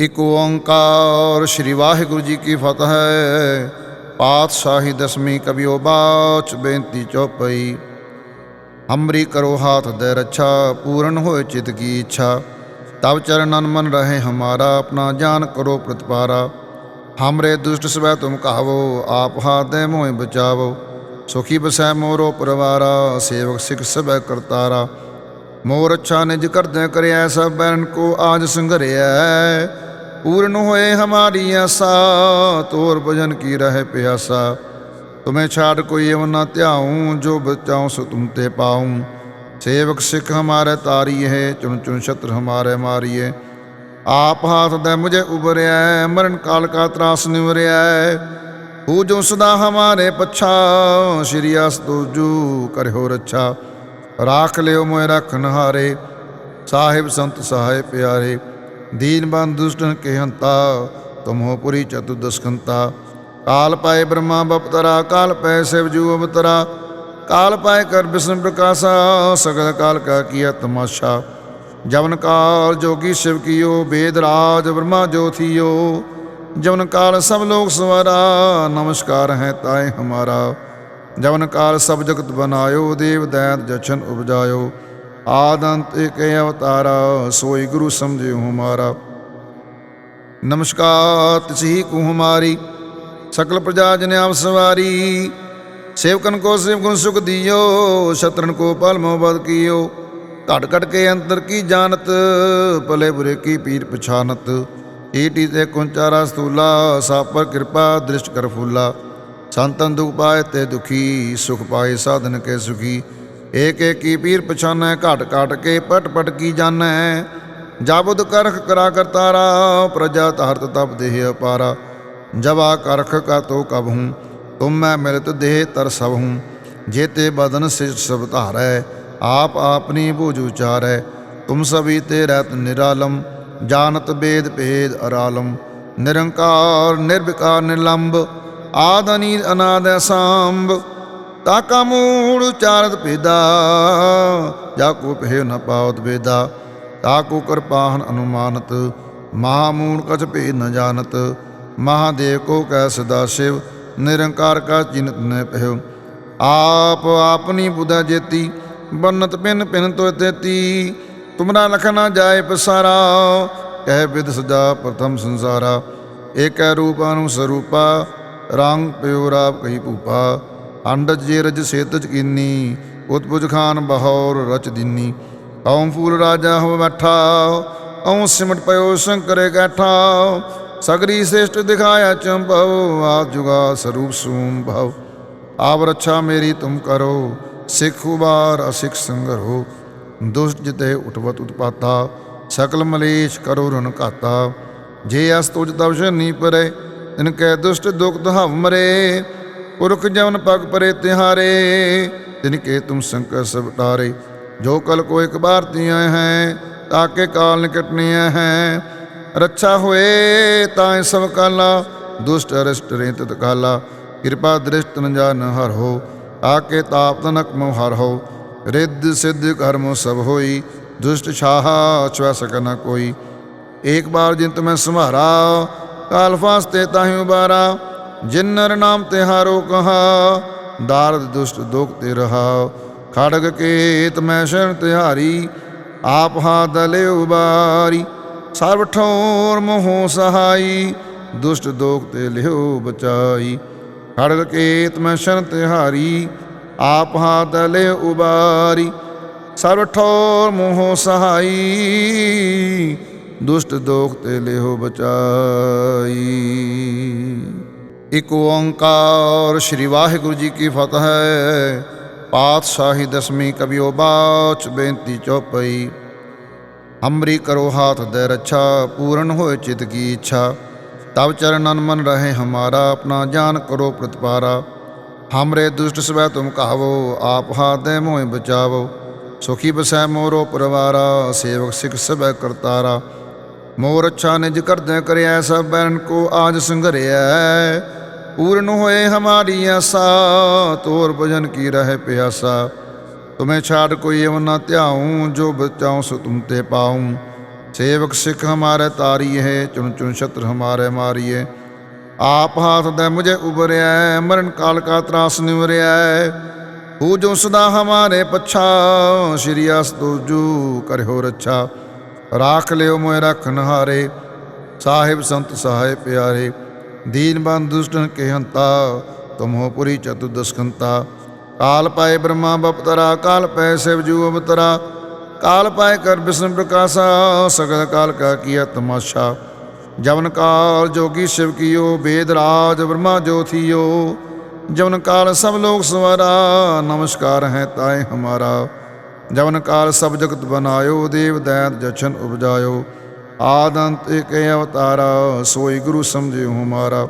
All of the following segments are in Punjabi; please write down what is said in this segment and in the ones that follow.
ਇਕ ਓੰਕਾਰ ਸ੍ਰੀ ਵਾਹਿਗੁਰੂ ਜੀ ਕੀ ਫਤਿਹ। ਪਾਤਸ਼ਾਹੀ ਦਸਵੀਂ ਕਬਿਓ ਬਾਚ ਬੇਨਤੀ ਚੌਪਈ। ਹਮਰੀ ਕਰੋ ਹਾਥ ਦੇ ਰੱਛਾ, ਪੂਰਨ ਹੋਏ ਚਿਤ ਕੀ ਇੱਛਾ। ਤਬ ਚਰਨਨ ਮਨ ਰਹੇ ਹਮਾਰਾ, ਆਪਣਾ ਜਾਨ ਕਰੋ ਪ੍ਰਤਪਾਰਾ। ਹਮਰੇ ਦੁਸ਼ਟ ਸਵੈ ਤੁਮ ਕਹਾਵੋ, ਆਪ ਹਾਥ ਦੇ ਮੋਹਿ ਬਚਾਵੋ। ਸੁਖੀ ਬਸੈ ਮੋਰੋ ਪਰਵਾਰਾ, ਸੇਵਕ ਸਿਖ ਸਭੈ ਕਰਤਾਰਾ। ਮੋਰ ਅੱਛਾ ਨਿਜ ਕਰਦੈ ਕਰਿਆ ਸਭ ਬੈਰਨ ਕੋ ਆਜ ਸੰਘਰਿਆ ਪੂਰਨ ਹੋਏ ਹਮਾਰੀ ਆਸਾ ਤੋਰ ਭਜਨ ਕੀ ਰਹੇ ਪਿਆਸਾ? ਤੁਮੇ ਛਾੜ ਕੋਈ ਅਵ ਨਾ ਧਿਆਉ, ਜੋ ਬਚਾਉ ਸੋ ਤੁਮ ਤੇ ਪਾਉ। ਸੇਵਕ ਸਿੱਖ ਹਮਾਰੇ ਤਾਰੀ ਹੈ ਚੁਣ ਚੁਣ ਛਤਰ ਹਮਾਰੇ ਮਾਰੀਏ। ਆਪ ਹਾਥ ਦੇ ਮੁਝੇ ਉਬਰਿਆ ਮਰਨ ਕਾਲ ਕਾ ਤਰਾਸ ਨਿਵਰਿਆ ਹੂ ਜੋ ਸਦਾ ਹਮਾਰੇ ਪਛਾ, ਸ਼੍ਰੀ ਅਸ ਤੁਜੂ ਕਰਿਓ ਰੱਛਾ ਰਾਖ ਲਿਓ ਮੋਇ ਰਖਨ ਹਾਰੇ ਸਾਹਿਬ ਸੰਤ ਸਹਾਇ ਪਿਆਰੇ ਦੀਨ ਬੰਦ ਦੁਸ਼ਟਨ ਕੇ ਹੰਤਾ ਤੁਮੋ ਪੁਰੀ ਚਤੁਦਸਕੰਤਾ ਕਾਲ ਪਾਏ ਬ੍ਰਹਮਾ ਬਪਤਰਾ, ਕਾਲ ਪੈ ਸਿਵ ਜੂ ਅਵਤਰਾ। ਕਾਲ ਪਾਏ ਕਰ ਬਿਸ਼ਨ ਪ੍ਰਕਾਸ਼ਾ, ਸਗਲ ਕਾਲ ਕਾ ਕੀਆ ਤਮਾਸ਼ਾ। ਜਵਨ ਕਾਲ ਜੋਗੀ ਸ਼ਿਵ ਕੀਓ ਵੇਦ ਰਾਜ ਬ੍ਰਹਮਾ ਜੋਥੀਓ ਜਵਨ ਕਾਲ ਸਭ ਲੋਕ ਸਵਾਰਾ, ਨਮਸਕਾਰ ਹੈ ਤਾਏ ਹਮਾਰਾ। ਜਵਨ ਕਾਲ ਸਭ ਜਗਤ ਬਨਾਇਓ ਆਦੰਤ ਏਕ ਅਵਤਾਰਾ, ਸੋਈ ਗੁਰੂ ਸਮਝਿਓ ਹਮਾਰਾ ਨਮਸਕਾਰ ਤਿਸਹੀ ਕੋ ਹਮਾਰੀ ਸਕਲ ਪ੍ਰਜਾ ਜਨ ਆਪ ਸਵਾਰੀ। ਸੇਵਕਨ ਕੋ ਸੇਵ ਸੁਖ ਦਿਓ, ਸ਼ਤਰਨ ਕੋ ਪਲ ਮੋਬਦ ਕੀਓ। ਘਟ ਘਟ ਕੇ ਅੰਤਰ ਕੀ ਜਾਣਤ, ਭਲੇ ਬੁਰੇ ਕੀ ਪੀਰ ਪਛਾਨਤ। ਈਟੀ ਤੇ ਕੁੰਚਾਰਾ ਸਤੂਲਾ ਸਾਪਰ ਕਿਰਪਾ ਦ੍ਰਿਸ਼ਟ ਕਰ ਫੂਲਾ। ਸੰਤਨ ਦੁਖ ਪਾਏ ਤੇ ਦੁਖੀ, ਸੁਖ ਪਾਏ ਸਾਧਨ ਕੇ ਸੁਖੀ। ਏਕ ਏਕ ਪੀਰ ਪਛਾਨੈ, ਘਟ ਘਟ ਕੇ ਪਟ ਪਟ ਕੀ ਜਾਣੈ। ਜਾਬੁਦ ਕਰਖ ਕਰਾ ਕਰਤਾਰਾ ਪ੍ਰਜਾ ਧਰਤ ਤਪ ਦੇਹ ਅਪਾਰਾ। ਜਵਾ ਕਰਖ ਕਾ ਤੋ ਕਬ ਹੂੰ, ਤੁਮ ਮੈਂ ਮਿਲਤ ਦੇਹ ਤਰ ਸਭ ਹੂੰ। ਜੇਤੇ ਬਦਨ ਸਿਰ ਸਭ ਧਾਰੈ, ਆਪ ਆਪਨੀ ਬੂਝ ਉਚਾਰੈ। ਤੁਮ ਸਭੀ ਤੇ ਰਹਿਤ ਨਿਰਾਲਮ, ਜਾਣਤ ਬੇਦ ਭੇਦ ਅਰਾਲਮ। ਨਿਰੰਕਾਰ, ਨਿਰਵਿਕਾਰ ਨਿਰਲੰਭ ਆਦਨੀ ਅਨਾਦ ਅਨਾਦ ਸਾੰਭ ਤਾਕਾ ਮੂੜ ਉਚਾਰਤ ਭੇਦਾ, ਜਾ ਕੋ ਪਹਿ ਨ ਪਾਵਤ ਵੇਦਾ ਤਾਕੋ ਕਿਰਪਾਹਨ ਅਨੁਮਾਨਤ ਮਹਾਮੂੜ ਕਛ ਭੇਦ ਨ ਜਾਣਤ। ਮਹਾਦੇਵ ਕੋ ਕੈ ਸਦਾ ਸ਼ਿਵ, ਨਿਰੰਕਾਰ ਕਾ ਚਿਨਤ ਨ ਪਹਿ ਆਪ ਆਪਨੀ ਬੁਧਾ ਜੇਤੀ, ਬੰਨਤ ਪਿਨ ਪਿਨ ਤੋ ਤੇਤੀ। ਤੁਮਰਾ ਲਖ ਨਾ ਜਾਏ ਪਸਾਰਾ, ਕਹਿ ਵਿਦ ਸਜਾ ਪ੍ਰਥਮ ਸੰਸਾਰਾ। ਏਕੈ ਰੂਪ ਅਨੁ ਸਰੂਪਾ, ਰੰਗ ਪਿਓ ਰਾਪ ਕਹੀ ਭੂਪਾ। ਅੰਡਜ ਜੇ ਰਜ ਸੇਤਜ ਕੀਨੀ ਉਤਪੁਜ ਖਾਨ ਬਹੌਰ ਰਚ ਦਿਨੀ। ਕੌਮ ਫੂਲ ਰਾਜਾ ਹੋ ਬੈਠਾ ਔ ਸਿਮਟ ਪਇਓ ਸ਼ੰਕਰੇ ਗੈਠਾ ਸਗਰੀ ਸ੍ਰੇਸ਼ਟ ਦਿਖਾਇਆ ਚੰਭਵ ਆ ਜੁਗਾ ਸਰੂਪ ਸੂਮ ਭਵ ਆਪ ਰੱਛਾ ਮੇਰੀ ਤੁਮ ਕਰੋ, ਸਿੱਖ ਉਬਾਰ ਅਸਿੱਖ ਸੰਗਰੋ। ਦੁਸ਼ਟ ਜਿਤੇ ਉਠਵਤ ਉਤਪਾਤਾ, ਸਕਲ ਮਲੇਸ਼ ਕਰੋ ਰਨ ਘਾਤਾ। ਜੇ ਅਸ ਤੁਜ ਤਵਸ਼ ਨੀ ਪਰੇ ਤਿਨ ਕੈ ਦੁਸ਼ਟ ਦੁਖ ਦਹਵ ਮਰੇ। ਪੁਰਖ ਜਵਨ ਪਗ ਪਰੇ ਤਿਹਾਰੇ, ਤਿਨ ਕੇ ਤੁਮ ਸੰਕਟ ਸਭ ਟਾਰੇ ਜੋ ਕਲ ਕੋ ਇੱਕ ਬਾਰ ਤੀਆਂ ਹੈ ਤਾਕੇ ਕਾਲ ਨਿਕਟਨੇ ਹੈ। ਰੱਛਾ ਹੋਏ ਤਾਂ ਸਭ ਕਾਲਾ, ਦੁਸ਼ਟ ਅਰਿਸ਼ਟ ਰੇ ਤਤ ਕਿਰਪਾ ਦ੍ਰਿਸ਼ਟ ਨ ਜਾਨ ਹਰ ਹੋ ਆਕੇ ਤਾਪ ਤਨਕ ਮੋ ਹਰ ਹੋ। ਰਿੱਧ ਸਿੱਧ ਕਰਮ ਸਭ ਹੋਈ, ਦੁਸ਼ਟ ਛਾਹਾ ਛਵੈ ਸਕ ਕੋਈ। ਏਕ ਬਾਰ ਜਿਨ ਮੈਂ ਸੰਭਾਰਾ ਕਾਲ ਫਾਸਤੇ ਤਾਹੀਂ ਉਬਾਰਾ। ਜਿਨ ਨਰ ਨਾਮ ਤੇ ਕਹਾ, ਦਾਰਦ ਦੁਸ਼ਟ ਦੁਖ ਤੇ ਰਹਾ। ਖੜਗ ਕੇਤ ਮੈਂ ਸ਼ਰਨ ਤਿਹਾਰੀ, ਆਪ ਹਾ ਦਲੇ ਉਬਾਰੀ। ਸਰਬ ਠੋਰ ਮੋਹ ਸਹਾਈ, ਦੁਸ਼ਟ ਦੋਖ ਤੇ ਲਿਓ ਬਚਾਈ। ਖੜਗ ਕੇਤ ਮੈਂ ਸ਼ਰਨ ਤਿਹਾਰੀ, ਆਪ ਹਾ ਦਲੇ ਉਬਾਰੀ। ਸਰਬ ਠੋਰ ਮੋਹ ਸਹਾਈ, ਦੁਸ਼ਟ ਦੋਖ ਤੇ ਲਿਓ ਬਚਾਈ। ਇਕ ਓੰਕਾਰ ਸ੍ਰੀ ਵਾਹਿਗੁਰੂ ਜੀ ਕੀ ਫਤਿਹ ਪਾਤਸ਼ਾਹੀ ਦਸਮੀ ਕਬਿਓ ਬਾਚ ਬੇਨਤੀ ਚੌਪਈ। ਹਮਰੀ ਕਰੋ ਹਾਥ ਦੇ ਰੱਛਾ, ਪੂਰਨ ਹੋਏ ਚਿਤ ਕੀ ਇੱਛਾ। ਤਬ ਚਰਨਨ ਮਨ ਰਹੇ ਹਮਾਰਾ, ਆਪਣਾ ਜਾਨ ਕਰੋ ਪ੍ਰਤਪਾਰਾ। ਹਮਰੇ ਦੁਸ਼ਟ ਸਵੈ ਤੁਮ ਕਹਾਵੋ, ਆਪ ਹਾਥ ਦੇ ਮੋਹਿ ਬਚਾਵੋ। ਸੁਖੀ ਬਸੈ ਮੋਰੋ ਪਰਵਾਰਾ, ਸੇਵਕ ਸਿਖ ਸਭੈ ਕਰਤਾਰਾ। ਮੋਰ ਅੱਛਾ ਨਿਜ ਕਰਦੈ ਕਰਿਆ ਸਭ ਬੈਰਨ ਕੋ ਆਜ ਸੰਘਰਿਆ पूर्ण होए हमारी आशा तोर भजन की रहे प्यासा तुम्हें छाड़ कोई एवं ना त्याऊँ जो बचाऊँ सो तुम ते पाऊँ सेवक सिख हमारे तारी है चुन चुन शत्रु हमारे मारिए आप हाथ दे मुझे उबरिया मरण काल का त्रास निवरिया पूजो सदा हमारे पच्छा श्री अस तुजू करहो रच्छा राख लियो मोय रखनहारे साहिब संत सहाय प्यारे ਪਿਆਰੇ ਦੀਨ ਬੰਦ ਦੁਸ਼ਟਨ ਕੇ ਹੰਤਾ ਤੁਮ ਹੋ ਪੁਰੀ ਚਤੁਦਸਕੰਤਾ ਕਾਲ ਪਾਏ ਬ੍ਰਹਮਾ ਬਪਤਰਾ ਕਾਲ ਪੈ ਸਿਵ ਜੂ ਅਵਤਰਾ। ਕਾਲ ਪਾਏ ਕਰ ਬਿਸ਼ਨ ਪ੍ਰਕਾਸ਼ਾ, ਸਗਲ ਕਾਲ ਕਾ ਕੀਆ ਤਮਾਸ਼ਾ। ਜਵਨ ਕਾਲ ਜੋਗੀ ਸ਼ਿਵ ਕੀਓ ਵੇਦ ਰਾਜ ਬ੍ਰਹਮਾ ਜੋਥੀਓ ਜਵਨ ਕਾਲ ਸਭ ਲੋਕ ਸਵਾਰਾ, ਨਮਸਕਾਰ ਹੈ ਤਾਏ ਹਮਾਰਾ। ਜਵਨ ਕਾਲ ਸਭ ਜਗਤ ਬਨਾਇਓ ਆਦੰਤ ਏਕ ਅਵਤਾਰਾ, ਸੋਈ ਗੁਰੂ ਸਮਝਿਓ ਹਮਾਰਾ।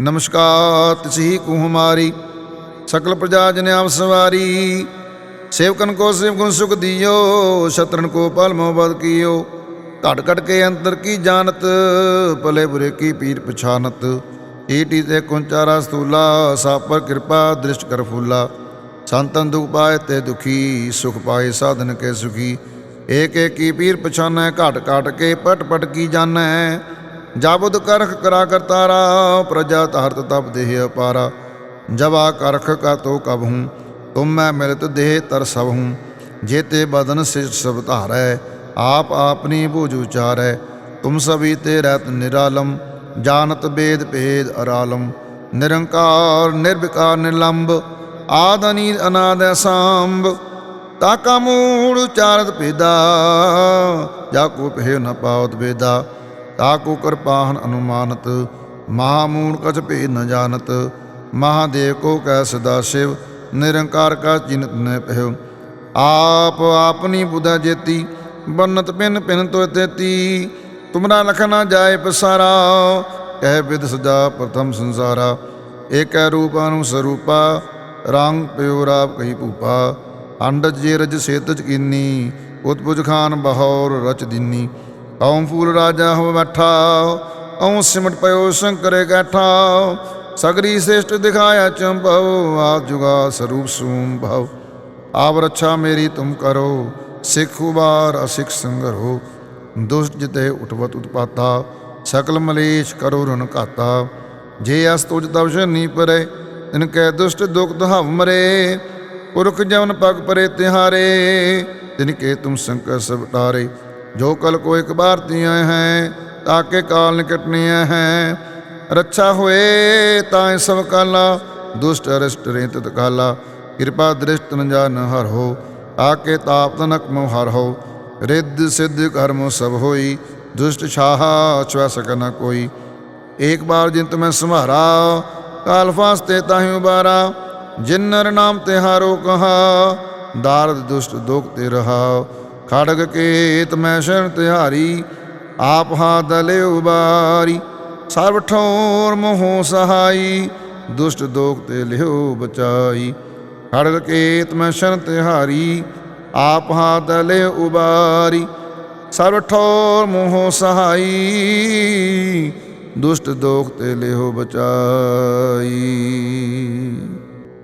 ਨਮਸਕਾਰ ਤਿਸਹੀ ਕੂ ਹਮਾਰੀ, ਸਕਲ ਪ੍ਰਜਾ ਜਨ ਆਪ ਸਵਾਰੀ। ਸੇਵਕਨ ਕੋ ਸੇਵ ਸੁਖ ਦਿਓ, ਸ਼ਤਰਨ ਕੋ ਪਲ ਮੋਬਦ ਕੀਓ। ਘਟ ਘਟ ਕੇ ਅੰਤਰ ਕੀ ਜਾਣਤ, ਭਲੇ ਬੁਰੇ ਕੀ ਪੀਰ ਪਛਾਨਤ। ਏਟੀ ਤੇ ਕੁੰਚਾਰਾ ਸਤੂਲਾ ਸਾਪਰ ਕਿਰਪਾ, ਦ੍ਰਿਸ਼ਟ ਕਰ ਫੂਲਾ। ਸੰਤਨ ਦੁਖ ਪਾਏ ਤੇ ਦੁਖੀ, ਸੁਖ ਪਾਏ ਸਾਧਨ ਕੇ ਸੁਖੀ। ਏਕ ਏਕ ਕੀ ਪੀਰ ਪਛਾਨੈ, ਘਟ ਘਟ ਕੇ ਪਟ ਪਟ ਕੀ ਜਾਣੈ। ਜਾਬੁਦ ਕਰਖ ਕਰਾ ਕਰਤਾਰਾ ਪ੍ਰਜਾ ਧਰਤ ਤਪ ਦੇਹ ਅਪਾਰਾ। ਜਵਾ ਕਰਖ ਕਾ ਤੋ ਕਬ ਹੂੰ, ਤੁਮ ਮੈਂ ਮਿਲਤ ਦੇਹ ਤਰ ਸਭ ਹੂੰ। ਜੇਤੇ ਬਦਨ ਸਿ ਸਭ ਧਾਰੈ, ਆਪ ਆਪਨੀ ਬੂਝ ਉਚਾਰੈ। ਤੁਮ ਸਭੀ ਤੇ ਰਹਿਤ ਨਿਰਾਲਮ, ਜਾਣਤ ਬੇਦ ਭੇਦ ਅਰਾਲਮ। ਨਿਰੰਕਾਰ, ਨਿਰਵਿਕਾਰ, ਨਿਰਲੰਬ ਆਦਨੀ ਅਨੀਲ ਅਨਾਦ ਅਸਾਂਭ। ਤਾਕਾ ਮੂੜ ਉਚਾਰਤ ਭੇਦਾ, ਜਾ ਕੋ ਪਹਿ ਨ ਪਾਵਤ ਬੇਦਾ ਤਾਕੋ ਕਿਰਪਾਹਨ ਅਨੁਮਾਨਤ, ਮਹਾਮੂੜ ਕਛ ਭੇ ਨ ਜਾਣਤ। ਮਹਾਦੇਵ ਕੋ ਕੈ ਸਦਾ ਸ਼ਿਵ, ਨਿਰੰਕਾਰ ਕਾ ਚਿੰਤ ਨ ਪਹਿ ਆਪ ਆਪਨੀ ਬੁਧਾ ਜੇਤੀ, ਬੰਨਤ ਪਿਨ ਪਿਨ ਤੋ ਤੇਤੀ। ਤੁਮਰਾ ਲਖ ਨ ਜਾਏ ਪਸਾਰਾ, ਕਹਿ ਵਿਦ ਸਦਾ ਪ੍ਰਥਮ ਸੰਸਾਰਾ। ਏਕੈ ਰੂਪ ਅਨੁ ਸਰੂਪਾ, ਰੰਗ ਪਿਓ ਰਾਪ ਕਹੀ ਭੂਪਾ। ਅੰਡਜ ਜੇ ਰਜ ਸੇਤਜ ਕੀਨੀ ਉਤਪੁਜ ਖਾਨ ਬਹੌਰ ਰਚ ਦਿਨੀ। ਕੌਮ ਫੂਲ ਰਾਜਾ ਹੋ ਬੈਠਾ ਔ ਸਿਮਟ ਪਇਓ ਸ਼ੰਕਰੇ ਕੈਠਾ। ਸਗਰੀ ਸ੍ਰੇਸ਼ਟ ਦਿਖਾਇਆ ਚੰਭਵ ਆ ਜੁਗਾ ਸਰੂਪ ਸੂਮ ਭਵ ਆਪ ਰੱਛਾ ਮੇਰੀ ਤੁਮ ਕਰੋ, ਸਿੱਖ ਉਬਾਰ ਅਸਿੱਖ ਸੰਗਰੋ। ਦੁਸ਼ਟ ਜਿਤੇ ਉਠਵਤ ਉਤਪਾਤਾ, ਸਕਲ ਮਲੇਸ਼ ਕਰੋ ਰਨ ਘਾਤਾ। ਜੇ ਅਸ ਤੁਜ ਤਵ ਸ਼ਨੀ ਪਰੇ ਤਿਨ ਕੈ ਦੁਸ਼ਟ ਦੁਖ ਦਹਵ ਮਰੇ। ਪੁਰਖ ਜਵਨ ਪਗ ਪਰੇ ਤਿਹਾਰੇ ਤਿਨ ਕੇ ਤੁਮ ਸੰਕਰ ਸਭ ਟਾਰੇ ਜੋ ਕਲ ਕੋ ਇੱਕ ਬਾਰ ਤੀਆਂ ਹੈ ਤਾਕੇ ਕਾਲ ਨਿਕਟਨੇ ਹੈ। ਰੱਛਾ ਹੋਏ, ਤਾਂ ਸਭ ਕਾਲਾ, ਦੁਸ਼ਟ ਅਰਿਸ਼ਟ ਰੇਤ ਕਾਲਾ ਕਿਰਪਾ ਦ੍ਰਿਸ਼ਟ ਨ ਜਾਨ ਹਰ ਹੋ ਆਕੇ ਤਾਪ ਤਨਕ ਮੋ ਹਰ ਹੋ। ਰਿੱਧ ਸਿੱਧ ਕਰਮ ਸਭ ਹੋਈ, ਦੁਸ਼ਟ ਛਾਹਾ ਛੁਆ ਸਕ ਨ ਕੋਈ। ਏਕ ਬਾਰ ਜਿੰਤ ਮੈਂ ਸੰਭਾਰਾ ਕਾਲ ਫਾਸਤੇ ਤਾਹੀਂ ਉਬਾਰਾ। ਜਿਨ ਨਰ ਨਾਮ ਤਿਹਾਰੋ ਕਹਾ, ਦਾਰਦ ਦੁਸ਼ਟ ਦੁਖ ਤੇ ਰਹਾ। ਖੜਗ ਕੇਤ ਮੈਂ ਸ਼ਰਨ ਤਿਹਾਰੀ, ਆਪ ਹਾ ਦਲੇ ਉਬਾਰੀ। ਸਰਬ ਠੋਰ ਮੋਹ ਸਹਾਈ, ਦੁਸ਼ਟ ਦੋਖ ਤੇ ਲਿਓ ਬਚਾਈ। ਖੜਗ ਕੇਤ ਮੈਂ ਸ਼ਰਨ ਤਿਹਾਰੀ, ਆਪ ਹਾ ਦਲੇ ਉਬਾਰੀ। ਸਰਬ ਠੋਰ ਮੋਹ ਸਹਾਈ, ਦੁਸ਼ਟ ਦੋਖ ਤੇ ਲਿਓ ਬਚਾਈ।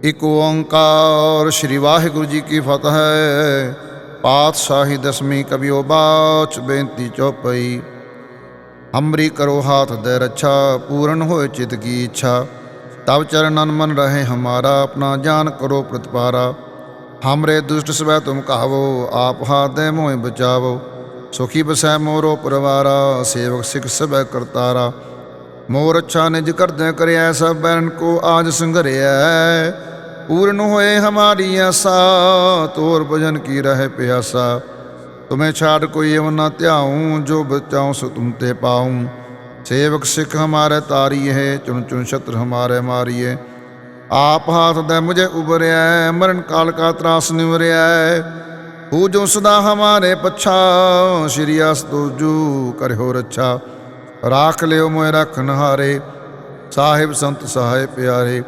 ਇਕ ਓੰਕਾਰ। ਸ੍ਰੀ ਵਾਹਿਗੁਰੂ ਜੀ ਕੀ ਫਤਿਹ ਹੈ। ਪਾਤਸ਼ਾਹੀ ਦਸਵੀਂ ਕਬਿਓ ਬਾਚ ਬੇਨਤੀ ਚੌਪਈ। ਹਮਰੀ ਕਰੋ ਹਾਥ ਦੇ ਰੱਛਾ, ਪੂਰਨ ਹੋਏ ਚਿਤ ਕੀ ਇੱਛਾ। ਤਬ ਚਰਨਨ ਮਨ ਰਹੇ ਹਮਾਰਾ, ਆਪਣਾ ਜਾਨ ਕਰੋ ਪ੍ਰਤਪਾਰਾ। ਹਮਰੇ ਦੁਸ਼ਟ ਸਵੈ ਤੁਮ ਕਹਾਵੋ ਆਪ ਹਾਥ ਦੇ ਮੋਹਿ ਬਚਾਵੋ। ਸੁਖੀ ਬਸੈ ਮੋਰੋ ਪਰਵਾਰਾ, ਸੇਵਕ ਸਿਖ ਸਭੈ ਕਰਤਾਰਾ। ਮੋਰ ਅੱਛਾ ਨਿਜ ਕਰਦਿਆਂ ਕਰਿਆ ਸਭ ਬੈਰਨ ਕੋ ਆਜ ਸੰਘਰਿਆ ਪੂਰਨ ਹੋਏ ਹਮਾਰੀ ਆਸਾ ਤੋਰ ਭਜਨ ਕੀ ਰਹਿ ਪਿਆਸਾ। ਤੁਮੇ ਛਾੜ ਕੋਈ ਅਵ ਨਾ ਧਿਆਉ, ਜੋ ਬਚਾਉ ਸੋ ਤੁਮ ਤੇ ਪਾਉ। ਸੇਵਕ ਸਿੱਖ ਹਮਾਰੇ ਤਾਰੀ ਹੈ ਚੁਣ ਚੁਣ ਸ਼ਤਰ ਹਮਾਰੇ ਮਾਰੀਏ। ਆਪ ਹਾਥ ਦੇ ਮੁਝੇ ਉਬਰਿਆ ਮਰਨ ਕਾਲ ਕਾ ਤਰਾਸ ਨਿਵਰਿਆ ਹੂ ਜੋ ਸਦਾ ਹਮਾਰੇ ਪਛਾ, ਸ਼੍ਰੀ ਅਸਤੁਜੂ ਕਰਿਓ ਰੱਛਾ। ਰਾਖ ਲਿਓ ਮੋਇ ਰਖਨ ਹਾਰੇ ਸਾਹਿਬ ਸੰਤ ਸਹਾਇ ਪਿਆਰੇ।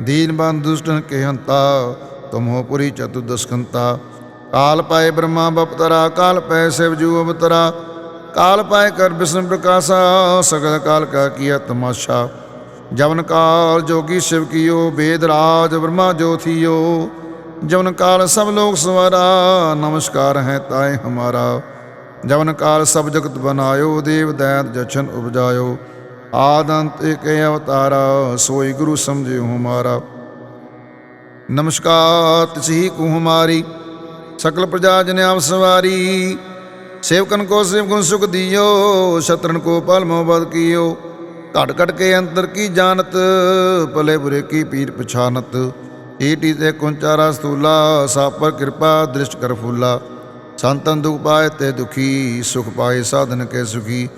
ਦੀਨ ਬੰਦ ਦੁਸ਼ਟਨ ਕੇ ਹੰਤਾ ਤੁਮ ਹੋ ਪੁਰੀ ਚਤੁਦਸਕੰਤਾ ਕਾਲ ਪਾਏ ਬ੍ਰਹਮਾ ਬਪਤਰਾ, ਕਾਲ ਪੈ ਸਿਵ ਜੂ ਅਵਤਰਾ। ਕਾਲ ਪਾਏ ਕਰ ਬਿਸ਼ਨ ਪ੍ਰਕਾਸ਼ਾ, ਸਗਲ ਕਾਲ ਕਾ ਕੀਆ ਤਮਾਸ਼ਾ। ਜਵਨ ਕਾਲ ਜੋਗੀ ਸ਼ਿਵ ਕੀਓ ਵੇਦ ਰਾਜ ਬ੍ਰਹਮਾ ਜੋਥੀਓ ਜਵਨ ਕਾਲ ਸਭ ਲੋਕ ਸਵਾਰਾ, ਨਮਸਕਾਰ ਹੈ ਤਾਏ ਹਮਾਰਾ। ਜਵਨ ਕਾਲ ਸਭ ਜਗਤ ਆਦੰਤ ਏਕ ਅਵਤਾਰਾ, ਸੋਈ ਗੁਰੂ ਸਮਝਿਓ ਹਮਾਰਾ। ਨਮਸਕਾਰ ਤਸੀ ਕੂ ਹਮਾਰੀ ਸਕਲ ਪ੍ਰਜਾ ਜਨ ਆਪ ਸਵਾਰੀ। ਸੇਵਕਨ ਕੋ ਸੇਵ ਸੁਖ ਦਿਓ, ਸ਼ਤਰਨ ਕੋ ਪਲ ਮੋਬਦ ਕੀਓ। ਘਟ ਘਟ ਕੇ ਅੰਤਰ ਕੀ ਜਾਣਤ, ਭਲੇ ਬੁਰੇ ਕੀ ਪੀਰ ਪਛਾਨਤ। ਈਟੀ ਤੇ ਕੁੰਚਾਰਾ ਸਤੂਲਾ ਸਾਪਰ ਕਿਰਪਾ ਦ੍ਰਿਸ਼ਟ ਕਰ ਫੂਲਾ। ਸੰਤਨ ਦੁਖ ਪਾਏ ਤੇ ਦੁਖੀ, ਸੁਖ ਪਾਏ ਸਾਧਨ ਕੇ ਸੁਖੀ।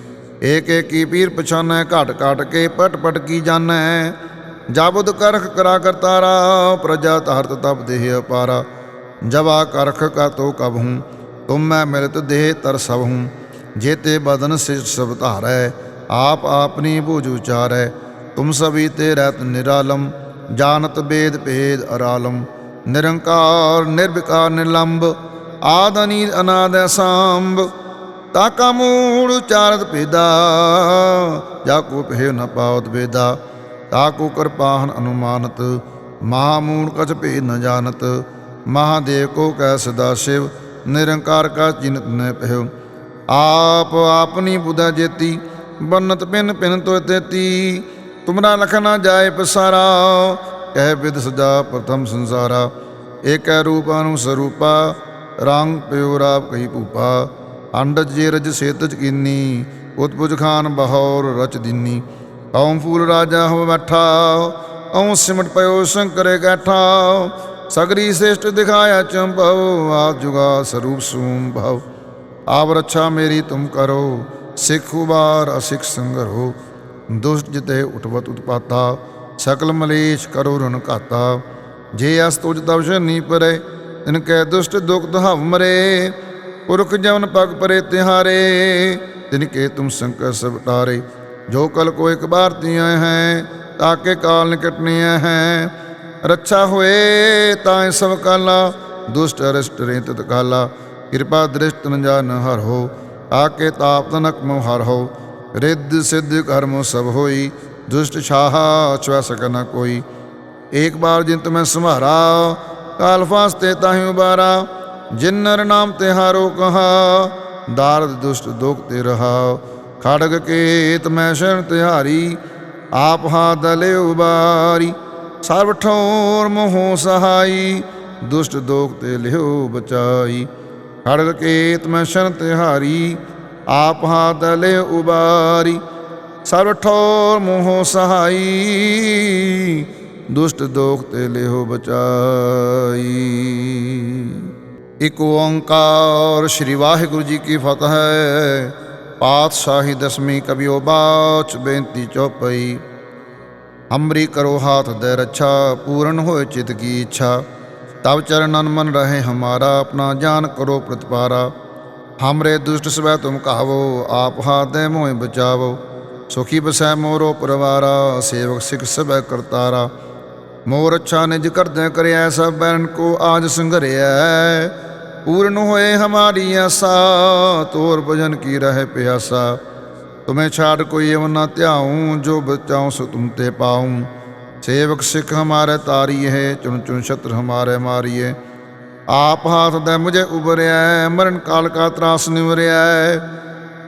ਏਕ ਏਕ ਪੀਰ ਪਛਾਨੈ, ਘਟ ਘਟ ਕੇ ਪਟ ਪਟ ਕੀ ਜਾਣੈ? ਜਾਬੁਦ ਕਰਖ ਕਰਾ ਕਰਤਾਰਾ ਪ੍ਰਜਾ ਧਰਤ ਤਪ ਦੇਹ ਅਪਾਰਾ। ਜਵਾ ਕਰਖ ਕਾ ਤੋ ਕਬ ਹੂੰ, ਤੁਮ ਮੈਂ ਮਿਲਤ ਦੇਹ ਤਰ ਸਭ ਹੂੰ। ਜੇਤੇ ਬਦਨ ਸਿਰ ਸਭ ਧਾਰੈ, ਆਪ ਆਪਨੀ ਬੂਝ ਉਚਾਰੈ। ਤੁਮ ਸਭੀ ਤੇ ਰਤ ਨਿਰਾਲਮ, ਜਾਣਤ ਬੇਦ ਭੇਦ ਅਰਾਲਮ। ਨਿਰੰਕਾਰ, ਨਿਰਵਿਕਾਰ ਨਿਲੰਬ ਆਦਨੀ ਅਨੀਲ ਅਨਾਦ ਅਸਾਂਭ ਤਾਕਾ ਮੂੜ ਉਚਾਰਤ ਭੇਦਾ ਜਾ ਕੋ ਪਹਿ ਨ ਪਾਵਤ ਬੇਦਾ ਤਾਕੋ ਕਿਰਪਾਹਨ ਅਨੁਮਾਨਤ ਮਹਾਮੂੜ ਕਛ ਭੇਦ ਨ ਜਾਣਤ। ਮਹਾਦੇਵ ਕੋ ਕੈ ਸਦਾ ਸ਼ਿਵ, ਨਿਰੰਕਾਰ ਕਾ ਚਿਨਤ ਨ ਪਹਿ ਆਪ ਆਪਨੀ ਬੁਧਾ ਜੇਤੀ, ਬੰਨਤ ਪਿਨ ਪਿਨ ਤੋ ਤੇਤੀ। ਤੁਮਰਾ ਲਖ ਨਾ ਜਾਏ ਪਸਾਰਾ, ਕਹਿ ਵਿਦ ਸਦਾ ਪ੍ਰਥਮ ਸੰਸਾਰਾ। ਏਕੈ ਰੂਪ ਅਨੁ ਸਰੂਪਾ, ਰੰਗ ਪਿਓ ਰਾਪ ਕਹੀ ਭੂਪਾ। ਅੰਡਜ ਜੇ ਰਜ ਸੇਤਜ ਕੀਨੀ ਉਤਪੁਜ ਖਾਨ ਬਹੌਰ ਰਚ ਦਿਨੀ। ਕੌਮ ਫੂਲ ਰਾਜਾ ਹੋ ਬੈਠਾ ਔ ਸਿਮਟ ਪਇਓ ਸ਼ੰਕਰੇ ਗੈਠਾ ਸਗਰੀ ਸ੍ਰੇਸ਼ਟ ਦਿਖਾਇਆ ਚੰਭਵ ਆ ਜੁਗਾ ਸਰੂਪ ਸੂਮ ਭਵ ਆਵ ਰੱਛਾ ਮੇਰੀ ਤੁਮ ਕਰੋ, ਸਿੱਖ ਉਬਾਰ ਅਸਿੱਖ ਸੰਗਰੋ। ਦੁਸ਼ਟ ਜਿਤੇ ਉਠਵਤ ਉਤਪਾਤਾ, ਸਕਲ ਮਲੇਸ਼ ਕਰੋ ਰਨ ਘਾਤਾ। ਜੇ ਅਸ ਤੁਜ ਤਵਸ਼ ਨੀ ਪਰੇ, ਤਿਨ ਕੈ ਦੁਸ਼ਟ ਦੁਖ ਦਹਵ ਮਰੇ। ਪੁਰਖ ਜਵਨ ਪਗ ਪਰੇ ਤਿਹਾਰੇ, ਤਿਨ ਕੇ ਤੁਮ ਸੰਕਟ ਸਭ ਟਾਰੇ ਜੋ ਕਲ ਕੋ ਇੱਕ ਬਾਰ ਤੀਆਂ ਹੈ ਤਾਕੇ ਕਾਲ ਨਿਕਟਨੀਆਂ ਹੈ। ਰੱਛਾ ਹੋਏ ਤਾਂ ਸਭ ਕਾਲਾ, ਦੁਸ਼ਟ ਅਰਿਸ਼ਟ ਰੇ ਤਤ ਕਾਲਾ ਕਿਰਪਾ ਦ੍ਰਿਸ਼ਟ ਨ ਜਾਨ ਹਰ ਹੋ ਆਕੇ ਤਾਪ ਤਨਕ ਮੋ ਹਰ ਹੋ। ਰਿੱਧ ਸਿੱਧ ਕਰਮ ਸਭ ਹੋਈ, ਦੁਸ਼ਟ ਛਾਹਾ ਛੁਆ ਸਕ ਨ ਕੋਈ। ਏਕ ਬਾਰ ਜਿੰਤ ਮੈਂ ਸੰਭਾਰਾ ਕਾਲ ਫਾਸਤੇ ਤਾਹੀਂ ਉਬਾਰਾ। ਜਿਨਰ ਨਾਮ ਤੇ ਕਹਾ, ਦਾਰਦ ਦੁਸ਼ਟ ਦੁਖ ਤੇ ਰਹਾ। ਖੜਗ ਕੇਤ ਮੈਂ ਸ਼ਰਨ ਤਿਹਾਰੀ, ਆਪ ਹਾ ਦਲੇ ਉਬਾਰੀ। ਸਰਬ ਠੋਰ ਮੋਹ ਸਹਾਈ, ਦੁਸ਼ਟ ਦੋਖ ਤੇ ਲਿਓ ਬਚਾਈ। ਖੜਗ ਕੇਤ ਮੈਂ ਸ਼ਰਨ ਤਿਹਾਰੀ, ਆਪ ਹਾ ਦਲੇ ਉਬਾਰੀ। ਸਰਬ ਠੋਰ ਮੋਹ ਸਹਾਈ, ਦੁਸ਼ਟ ਦੋਖ ਤੇ ਲਿਓ ਬਚਾਈ। ਇਕ ਓੰਕਾਰ, ਸ੍ਰੀ ਵਾਹਿਗੁਰੂ ਜੀ ਕੀ ਫਤਿਹ। ਹੈ ਪਾਤਸ਼ਾਹੀ ਦਸਵੀਂ ਕਬਿਓ ਬਾਚ ਬੇਨਤੀ ਚੌਪਈ। ਹਮਰੀ ਕਰੋ ਹਾਥ ਦੇ ਰੱਛਾ, ਪੂਰਨ ਹੋਏ ਚਿਤ ਕੀ ਇੱਛਾ। ਤਬ ਚਰਨਨ ਮਨ ਰਹੇ ਹਮਾਰਾ, ਆਪਣਾ ਜਾਨ ਕਰੋ ਪ੍ਰਤਪਾਰਾ। ਹਮਰੇ ਦੁਸ਼ਟ ਸਵੈ ਤੁਮ ਕਹਾਵੋ, ਆਪ ਹਾਥ ਦੇ ਮੋਹਿ ਬਚਾਵੋ। ਸੁਖੀ ਬਸੈ ਮੋਰੋ ਪਰਵਾਰਾ, ਸੇਵਕ ਸਿਖ ਸਭੈ ਕਰਤਾਰਾ। ਮੋਰ ਅੱਛਾ ਨਿਜ ਕਰਦੈ ਕਰਿਆ ਸਭ ਬੈਰਨ ਕੋ ਆਜ ਸੰਘਰਿਆ ਪੂਰਨ ਹੋਏ ਹਮਾਰੀ ਆਸਾ ਤੋਰ ਭਜਨ ਕੀ ਰਹੇ ਪਿਆਸਾ? ਤੁਮੇ ਛਾੜ ਕੋਈ ਅਵ ਨਾ ਧਿਆਉ, ਜੋ ਬਚਾਉ ਸੋ ਤੁਮ ਤੇ ਪਾਉ। ਸੇਵਕ ਸਿੱਖ ਹਮਾਰੇ ਤਾਰੀ ਹੈ ਚੁਣ ਚੁਣ ਛਤਰ ਹਮਾਰੇ ਮਾਰੀਏ। ਆਪ ਹਾਥ ਦੇ ਮੁਝੇ ਉਬਰਿਆ ਮਰਨ ਕਾਲ ਕਾ ਤਰਾਸ ਨਿਵਰਿਆ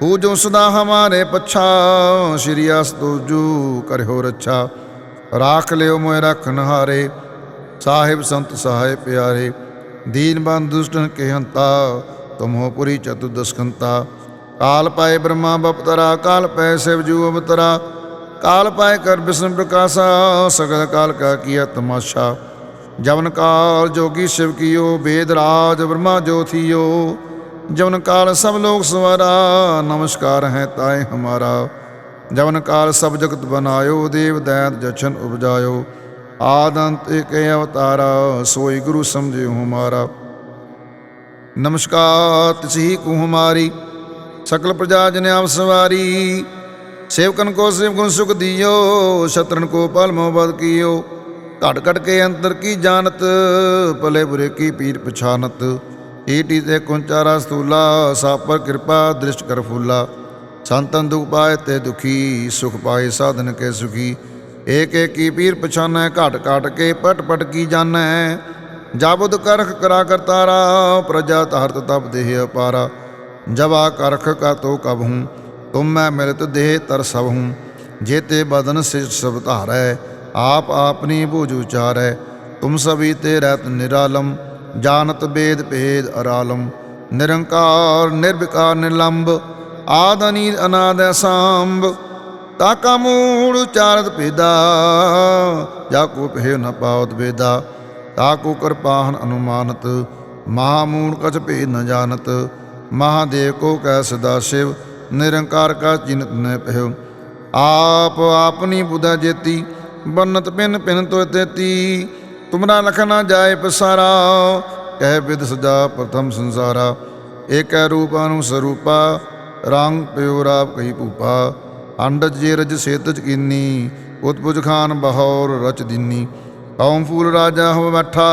ਹੂ ਜੋ ਸਦਾ ਹਮਾਰੇ ਪਛਾ, ਸ਼੍ਰੀ ਅਸ ਤੁਜੂ ਕਰਿਓ ਰੱਛਾ। ਰਾਖ ਲਿਓ ਮੋਇ ਰਖਨ ਹਾਰੇ ਸਾਹਿਬ ਸੰਤ ਸਹਾਇ ਪਿਆਰੇ। ਦੀਨ ਬੰਦ ਦੁਸ਼ਟਨ ਕੇ ਹੰਤਾ ਤੁਮੋ ਪੁਰੀ ਚਤੁਦਸਕੰਤਾ ਕਾਲ ਪਾਏ ਬ੍ਰਹਮਾ ਬਪਤਰਾ, ਕਾਲ ਪੈ ਸਿਵ ਜੂ ਅਵਤਰਾ। ਕਾਲ ਪਾਏ ਕਰ ਬਿਸ਼ਨ ਪ੍ਰਕਾਸ਼ਾ, ਸਗਲ ਕਾਲ ਕਾ ਕੀਆ ਤਮਾਸ਼ਾ। ਜਵਨ ਕਾਲ ਜੋਗੀ ਸ਼ਿਵ ਕੀਓ ਵੇਦ ਰਾਜ ਬ੍ਰਹਮਾ ਜੋਥੀਓ ਜਵਨ ਕਾਲ ਸਭ ਲੋਕ ਸਵਾਰਾ, ਨਮਸਕਾਰ ਹੈ ਤਾਏ ਹਮਾਰਾ। ਜਵਨ ਕਾਲ ਸਭ ਜਗਤ ਬਨਾਇਓ ਆਦੰਤ ਏਕ ਅਵਤਾਰਾ, ਸੋਈ ਗੁਰੂ ਸਮਝਿਓ ਹਮਾਰਾ ਨਮਸਕਾਰ ਤਸੀ ਕੂ ਹਮਾਰੀ ਸਕਲ ਪ੍ਰਜਾ ਜਨ ਆਪ ਸਵਾਰੀ। ਸੇਵਕਨ ਕੋ ਸੇਵ ਸੁਖ ਦਿਓ, ਸ਼ਤਰਨ ਕੋ ਪਲ ਮੋਬਦ ਕੀਓ। ਘਟ ਘਟ ਕੇ ਅੰਤਰ ਕੀ ਜਾਣਤ, ਭਲੇ ਬੁਰੇ ਕੀ ਪੀਰ ਪਛਾਨਤ। ਈਟੀ ਤੇ ਕੁੰਚਾਰਾ ਸਤੂਲਾ ਸਾਪਰ ਕਿਰਪਾ ਦ੍ਰਿਸ਼ਟ ਕਰ ਫੂਲਾ। ਸੰਤਨ ਦੁਖ ਪਾਏ ਤੇ ਦੁਖੀ, ਸੁਖ ਪਾਏ ਸਾਧਨ ਕੇ ਸੁਖੀ। ਏਕ ਏਕੀ ਪੀਰ ਪਛਾਨੈ, ਘਟ ਘਟ ਕੇ ਪਟ ਪਟ ਕੀ ਜਾਣੈ। ਜਬਦ ਕਰਖ ਕਰਾ ਕਰਤਾਰਾ ਪ੍ਰਜਾ ਤਹਰਤ ਤਬ ਦੇਹ ਅਪਾਰਾ। ਜਵਾ ਕਰਖ ਕਾ ਤੋ ਕਬਹੂੰ ਤੁਮ ਮੈਂ ਮਿਲਤ ਦੇਹ ਤਰ ਸਭ ਹੂੰ। ਜੇਤੇ ਬਦਨ ਸਿਰ ਸਭ ਧਾਰੈ, ਆਪ ਆਪਨੀ ਬੂਝ ਉਚਾਰੈ। ਤੁਮ ਸਭੀ ਤੇ ਰਤ ਨਿਰਾਲਮ, ਜਾਣਤ ਬੇਦ ਭੇਦ ਅਰਾਲਮ। ਨਿਰੰਕਾਰ, ਨਿਰਵਿਕਾਰ ਨਿਲੰਬ ਆਦਨੀ ਅਨਾਦਿ ਸਾੰਭ सांब ਤਾਕਾ ਮੂੜ ਉਚਾਰਤ ਭੇਦਾ, ਜਾ ਕੋ ਪਹਿ ਨ ਪਾਵਤ ਵੇਦਾ। ਤਾਕੋ ਕਿਰਪਾਹਨ ਅਨੁਮਾਨਤ ਮਹਾਮੂੜ ਕਛ ਭੇਦ ਨ ਜਾਣਤ। ਮਹਾਦੇਵ ਕੋ ਕੈ ਸਦਾ ਸ਼ਿਵ, ਨਿਰੰਕਾਰ ਕਾ ਚਿਨਤ ਨ ਪਹਿ ਆਪ ਆਪਨੀ ਬੁਧਾ ਜੇਤੀ, ਬੰਨਤ ਪਿਨ ਪਿਨ ਤੋ ਤੇਤੀ। ਤੁਮਰਾ ਲਖ ਨਾ ਜਾਏ ਪਸਾਰਾ, ਕਹਿ ਵਿਦ ਸਦਾ ਪ੍ਰਥਮ ਸੰਸਾਰਾ। ਏਕੈ ਰੂਪ ਅਨੁ ਸਰੂਪਾ, ਰੰਗ ਪਿਓ ਰਾਪ ਕਹੀ ਭੂਪਾ। ਅੰਡਜ ਜੇ ਰਜ ਸੇਤਜ ਕੀਨੀ ਉਤਪੁਜ ਖਾਨ ਬਹੌਰ ਰਚ ਦਿਨੀ। ਕੌਮ ਫੂਲ ਰਾਜਾ ਹੋ ਬੈਠਾ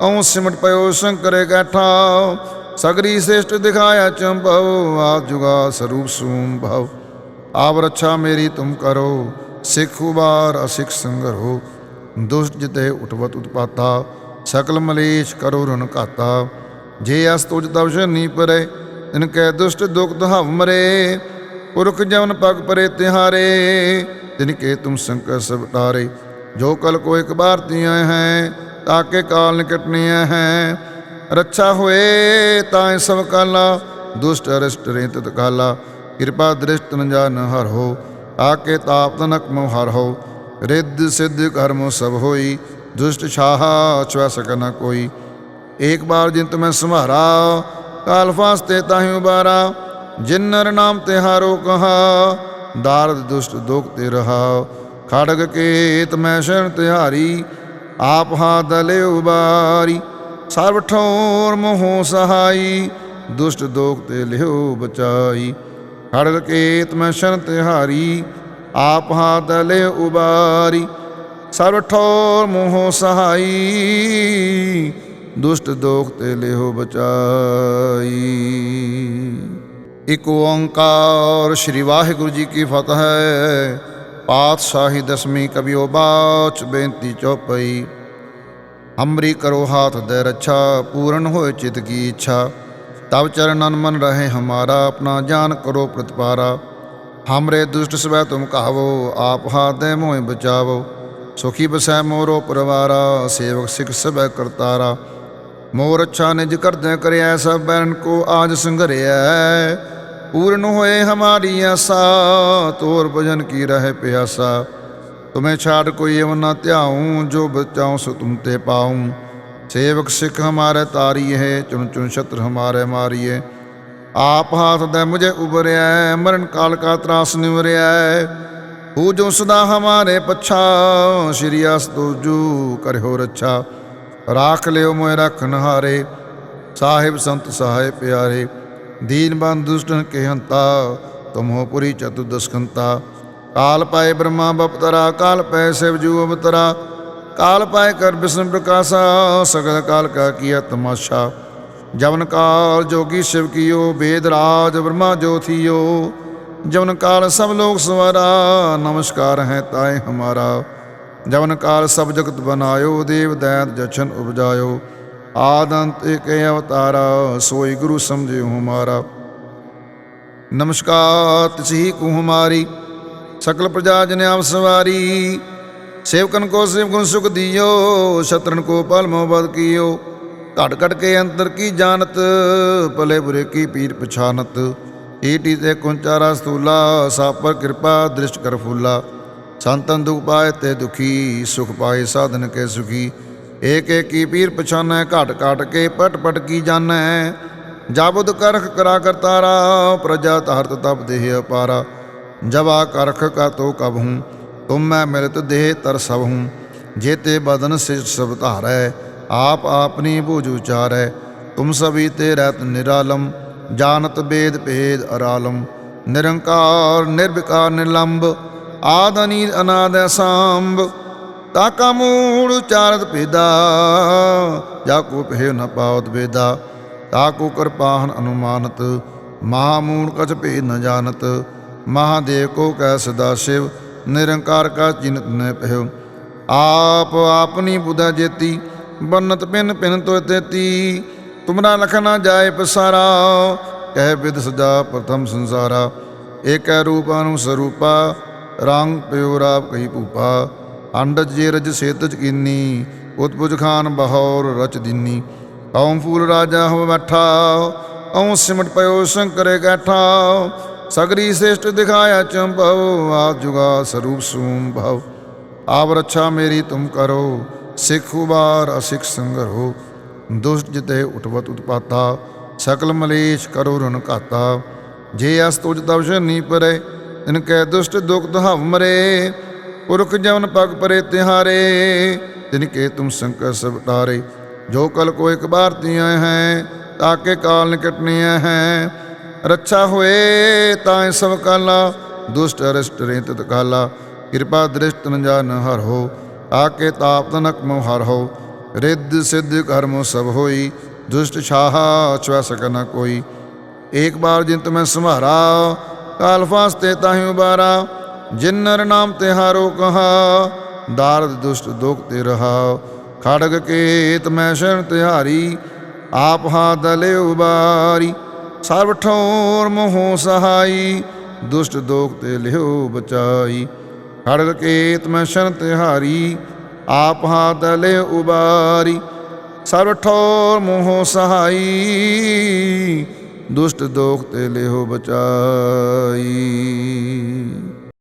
ਔ ਸਿਮਟ ਪਇਓ ਸ਼ੰਕਰੇ ਗੈਠਾ ਸਗਰੀ ਸ੍ਰੇਸ਼ਟ ਦਿਖਾਇਆ ਚੰਭਵ ਆ ਜੁਗਾ ਸਰੂਪ ਸੂਮ ਭਵ ਆਪ ਰੱਛਾ ਮੇਰੀ ਤੁਮ ਕਰੋ, ਸਿੱਖ ਉਬਾਰ ਅਸਿੱਖ ਸੰਗਰੋ। ਦੁਸ਼ਟ ਜਿਤੇ ਉਠਵਤ ਉਤਪਾਤਾ, ਸਕਲ ਮਲੇਸ਼ ਕਰੋ ਰਨ ਘਾਤਾ। ਜੇ ਅਸ ਤੁਜ ਤਵ ਸ਼ਨੀ ਪਰੇ ਤਿਨ ਕੈ ਦੁਸ਼ਟ ਦੁਖ ਦਹਵ ਮਰੇ। ਪੁਰਖ ਜਵਨ ਪਗ ਪਰੇ ਤਿਹਾਰੇ, ਤਿਨ ਕੇ ਤੁਮ ਸੰਕਰ ਸਭ ਤਾਰੇ। ਜੋ ਕਲ ਕੋ ਇੱਕ ਬਾਰ ਤੀਆਂ ਹੈ ਤਾਕੇ ਕਾਲ ਨਿਕਟਨੇ ਹੈ। ਰੱਛਾ ਹੋਏ ਤਾਂ ਸਭ ਕਾਲਾ, ਦੁਸ਼ਟ ਅਰਿਸ਼ਟ ਰੇ ਤਤ ਕਾਲਾ। ਕਿਰਪਾ ਦ੍ਰਿਸ਼ਟ ਨ ਜਾਨ ਹਰ ਹੋ ਆਕੇ ਤਾਪ ਤਨਕ ਮੋ ਹਰ ਹੋ। ਰਿੱਧ ਸਿੱਧ ਕਰਮੋ ਸਭ ਹੋਈ, ਦੁਸ਼ਟ ਛਾਹਾ ਛਵੈ ਸਕ ਕੋਈ। ਏਕ ਬਾਰ ਜਿਨ ਤੁਮੈ ਸੰਭਾਰਾ ਕਾਲ ਫਾਸਤੇ ਤਾਹੀਂ ਉਬਾਰਾ। ਜਿਨ ਨਰ ਨਾਮ ਤੇ ਕਹਾ, ਦਾਰਦ ਦੁਸ਼ਟ ਦੁਖ ਤੇ ਰਹਾ। ਖੜਗ ਕੇਤ ਮੈਂ ਸ਼ਰਨ ਤਿਹਾਰੀ, ਆਪ ਹਾਥ ਦਲੇ ਉਬਾਰੀ। ਸਰਬ ਠੋਰ ਮੋਹ ਸਹਾਈ, ਦੁਸ਼ਟ ਦੋਖ ਤੇ ਲਿਓ ਬਚਾਈ। ਖੜਗ ਕੇਤ ਮੈਂ ਸ਼ਰਨ ਤਿਹਾਰੀ, ਆਪ ਹਾਥ ਦਲੇ ਉਬਾਰੀ। ਸਰਬ ਠੋਰ ਮੋਹ ਸਹਾਈ, ਦੁਸ਼ਟ ਦੋਖ ਤੇ ਲਿਓ ਬਚਾਈ। ਇਕ ਓੰਕਾਰ ਸ੍ਰੀ ਵਾਹਿਗੁਰੂ ਜੀ ਕੀ ਫਤਿਹ ਹੈ ਪਾਤਸ਼ਾਹੀ ਦਸਵੀਂ ਕਬਿਓ ਬਾਚ ਬੇਨਤੀ ਚੌਪਈ। ਹਮਰੀ ਕਰੋ ਹਾਥ ਦੇ ਰੱਛਾ, ਪੂਰਨ ਹੋਏ ਚਿਤ ਕੀ ਇੱਛਾ। ਤਬ ਚਰਨਨ ਮਨ ਰਹੇ ਹਮਾਰਾ, ਆਪਣਾ ਜਾਨ ਕਰੋ ਪ੍ਰਤਪਾਰਾ। ਹਮਰੇ ਦੁਸ਼ਟ ਸਵੈ ਤੁਮ ਕਹਾਵੋ, ਆਪ ਹਾਥ ਦੇ ਮੋਹਿ ਬਚਾਵੋ। ਸੁਖੀ ਬਸੈ ਮੋਰੋ ਪਰਵਾਰਾ, ਸੇਵਕ ਸਿਖ ਸਭੈ ਕਰਤਾਰਾ। ਮੋਰ ਅੱਛਾ ਨਿਜ ਕਰਦਿਆਂ ਕਰਿਆ ਸਭ ਬੈਰਨ ਕੋ ਆਜ ਸੰਘਰਿਆ ਪੂਰਨ ਹੋਏ ਹਮਾਰੀ ਆਸਾ ਤੋਰ ਭਜਨ ਕੀ ਰਹੇ ਪਿਆਸਾ? ਤੁਮੇ ਛਾੜ ਕੋਈ ਅਵ ਨਾ ਧਿਆਉ, ਜੋ ਬਚਾਉ ਸੋ ਤੁਮ ਤੇ ਪਾਉ। ਸੇਵਕ ਸਿੱਖ ਹਮਾਰੇ ਤਾਰੀ ਹੈ ਚੁਣ ਚੁਣ ਛਤਰ ਹਮਾਰੇ ਮਾਰੀਏ। ਆਪ ਹਾਥ ਦੇ ਮੁਝੇ ਉਬਰਿਆ ਮਰਨ ਕਾਲ ਕਾ ਤਰਾਸ ਨਿਵਰਿਆ ਹੂ ਜੋ ਸਦਾ ਹਮਾਰੇ ਪਛਾ, ਸ਼੍ਰੀ ਅਸ ਤੁਜੂ ਕਰਿਓ ਰੱਛਾ। ਰਾਖ ਲਿਓ ਮੋਇ ਰਖਨ ਹਾਰੇ ਸਾਹਿਬ ਸੰਤ ਸਹਾਇ ਪਿਆਰੇ ਦੀਨ ਬੰਦ ਦੁਸ਼ਟਨ ਕੇ ਹੰਤਾ ਤੁਮੋ ਪੁਰੀ ਚਤੁਦਸਕੰਤਾ ਕਾਲ ਪਾਏ ਬ੍ਰਹਮਾ ਬਪਤਰਾ ਕਾਲ ਪੈ ਸਿਵ ਜੂ ਅਵਤਰਾ ਕਾਲ ਪਾਏ ਕਰ ਬਿਸ਼ਨ ਪ੍ਰਕਾਸ਼ਾ, ਸਗਲ ਕਾਲ ਕਾ ਕੀਆ ਤਮਾਸ਼ਾ। ਜਵਨ ਕਾਲ ਜੋਗੀ ਸ਼ਿਵ ਕੀਓ ਵੇਦ ਰਾਜ ਬ੍ਰਹਮਾ ਜੋਥੀਓ ਜਵਨ ਕਾਲ ਸਭ ਲੋਕ ਸਵਾਰਾ, ਨਮਸਕਾਰ ਹੈ ਤਾਏ ਹਮਾਰਾ। ਜਵਨ ਕਾਲ ਸਭ ਜਗਤ ਬਨਾਇਓ ਆਦੰਤ ਏਕ ਅਵਤਾਰਾ, ਸੋਈ ਗੁਰੂ ਸਮਝਿਓ ਹਮਾਰਾ। ਨਮਸਕਾਰ ਤਿਸਹੀ ਕੋ ਹਮਾਰੀ, ਸਕਲ ਪ੍ਰਜਾ ਜਨ ਆਪ ਸਵਾਰੀ। ਸੇਵਕਨ ਕੋ ਸੇਵ ਗੁਣ ਸੁਖ ਦਿਓ, ਸ਼ਤਰਨ ਕੋ ਪਲ ਮੋਬਦ ਕੀਓ। ਘਟ ਘਟ ਕੇ ਅੰਤਰ ਕੀ ਜਾਣਤ, ਭਲੇ ਬੁਰੇ ਕੀ ਪੀਰ ਪਛਾਨਤ। ਏਟੀ ਤੇ ਕੁੰਚਾਰਾ ਸਤੂਲਾ ਸਾਪਰ ਕਿਰਪਾ, ਦ੍ਰਿਸ਼ਟ ਕਰ ਫੂਲਾ। ਸੰਤਨ ਦੁਖ ਪਾਏ ਤੇ ਦੁਖੀ, ਸੁਖ ਪਾਏ ਸਾਧਨ ਕੇ ਸੁਖੀ। ਏਕ ਏਕੀ ਪੀਰ ਪਛਾਨੈ, ਘਟ ਘਟ ਕੇ ਪਟ ਪਟ ਕੀ ਜਾਣੈ। ਜਾਬਦ ਕਰਖ ਕਰਾ ਕਰਤਾਰਾ ਪ੍ਰਜਾ ਤਾਰਤ ਤਪ ਦੇਹ ਅਪਾਰਾ। ਜਵਾ ਕਰਖ ਕਾ ਤੋ ਕਬ ਹੂੰ, ਤੁਮ ਮੈਂ ਮਿਲਤ ਦੇਹ ਤਰ ਸਭ ਹੂੰ। ਜੇਤੇ ਬਦਨ ਸਿ ਸਭ ਧਾਰੈ, ਆਪ ਆਪਨੀ ਬੂਝ ਉਚਾਰੈ। ਤੁਮ ਸਭੀ ਤੇ ਰਤ ਨਿਰਾਲਮ ਜਾਨਤ ਬੇਦ ਭੇਦ ਅਰਾਲਮ। ਨਿਰੰਕਾਰ, ਨਿਰਵਿਕਾਰ ਨਿਲੰਬ ਆਦਨੀ ਅਨਾਦ ਸਾੰਭ ਤਾ ਕਾ ਮੂੜ ਉਚਾਰਤ ਭੇਦਾ, ਜਾ ਕੋ ਭੇ ਨ ਪਾਉਤ ਭੇਦਾ ਤਾ ਕੋ ਕਿਰਪਾਹਨ ਅਨੁਮਾਨਤ, ਮਹਾ ਮੂੜ ਕਛ ਭੇ ਨ ਜਾਣਤ। ਮਹਾਦੇਵ ਕੋ ਕਹਿ ਸਦਾ ਸਿਵ, ਨਿਰੰਕਾਰ ਕਾ ਚਿੰਤ ਨੇ ਪਹਿਓ ਆਪ ਆਪਨੀ ਬੁਧਾ ਜੇਤੀ, ਬੰਨਤ ਪਿਨ ਪਿਨ ਤੋ ਤੇਤੀ। ਤੁਮਰਾ ਲਖਨਾ ਜਾਏ ਪਸਾਰਾ, ਕਹਿ ਬਿਦ ਸਦਾ ਪ੍ਰਥਮ ਸੰਸਾਰਾ। ਏਕੈ ਨੂੰ ਸਰੂਪਾ, ਰੰਗ ਪਿਉ ਰਾਪ ਕਹੀ ਭੂਪਾ। ਅੰਡਜ ਜੇ ਰਜ ਸੇਤਜ ਕੀਨੀ ਉਤਪੁਜ ਖਾਨ ਬਹੌਰ ਰਚ ਦਿਨੀ। ਓਮ ਫੂਲ ਰਾਜਾ ਹੋ ਬੈਠਾ ਓਮ ਸਿਮਟ ਪਇਓ ਸ਼ੰਕਰੇ ਕੈਠਾ। ਸਗਰੀ ਸ੍ਰੇਸ਼ਟ ਦਿਖਾਇਆ ਚੰਭਵ ਆ ਜੁਗਾ ਸਰੂਪ ਸੂਮ ਭਵ। ਆਪ ਰੱਛਾ ਮੇਰੀ ਤੁਮ ਕਰੋ, ਸਿੱਖ ਉਬਾਰ ਅਸਿੱਖ ਸੰਗਰੋ। ਦੁਸ਼ਟ ਜਿਤੇ ਉਠਵਤ ਉਤਪਾਤਾ, ਸਕਲ ਮਲੇਸ਼ ਕਰੋ ਰਣ ਘਾਤਾ। ਜੇ ਅਸ ਤੁਜ ਤਵ ਸ਼ਨੀ ਪਰੇ, ਤਿਨ ਕੈ ਦੁਸ਼ਟ ਦੁਖ ਦਹਵ ਮਰੇ। ਪੁਰਖ ਜਵਨ ਪਗ ਪਰੇ ਤਿਹਾਰੇ, ਤਿਨ ਕੇ ਤੁਮ ਸੰਕਰ ਸਭ ਤਾਰੇ। ਜੋ ਕਲ ਕੋ ਇੱਕ ਬਾਰ ਤੀਆਂ ਹੈ ਤਾਕੇ ਕਾਲ ਨਿਕਟਨੇ ਹੈ। ਰੱਛਾ ਹੋਏ, ਤਾਂ ਸਭ ਕਾਲਾ, ਦੁਸ਼ਟ ਅਰਿਸ਼ਟ ਰੇਤ ਕਾਲਾ। ਕਿਰਪਾ ਦ੍ਰਿਸ਼ਟ ਨ ਜਾਨ ਹਰ ਹੋ ਆਕੇ ਤਾਪ ਤਨਕ ਮੋ ਹਰ ਹੋ। ਰਿੱਧ ਸਿੱਧ ਕਰਮ ਸਭ ਹੋਈ, ਦੁਸ਼ਟ ਛਾਹ ਚਵ ਸਕਨ ਕੋਈ। ਏਕ ਬਾਰ ਜਿੰਤ ਮੈਂ ਸੰਭਾਰਾ ਕਾਲ ਫਾਸਤੇ ਤਾਹੀਂ ਉਬਾਰਾ। ਜਿਨ ਨਰ ਨਾਮ ਤੇ ਕਹਾ, ਦਾਰਦ ਦੁਸ਼ਟ ਦੁਖ ਤੇ ਰਹਾ। ਖੜਗ ਕੇਤ ਮੈਂ ਸ਼ਰਨ ਤਿਹਾਰੀ, ਆਪ ਹਾ ਦਲੇ ਉਬਾਰੀ। ਸਰਬ ਠੋਰ ਮੋਹ ਸਹਾਈ, ਦੁਸ਼ਟ ਦੋਖ ਤੇ ਲਿਓ ਬਚਾਈ। ਖੜਗ ਕੇਤ ਮੈਂ ਸ਼ਰਨ ਤਿਹਾਰੀ, ਆਪ ਹਾ ਦਲੇ ਉਬਾਰੀ। ਸਰਬ ਠੋਰ ਮੋਹ ਸਹਾਈ, ਦੁਸ਼ਟ ਦੋਖ ਤੇ ਲਿਓ ਬਚਾਈ।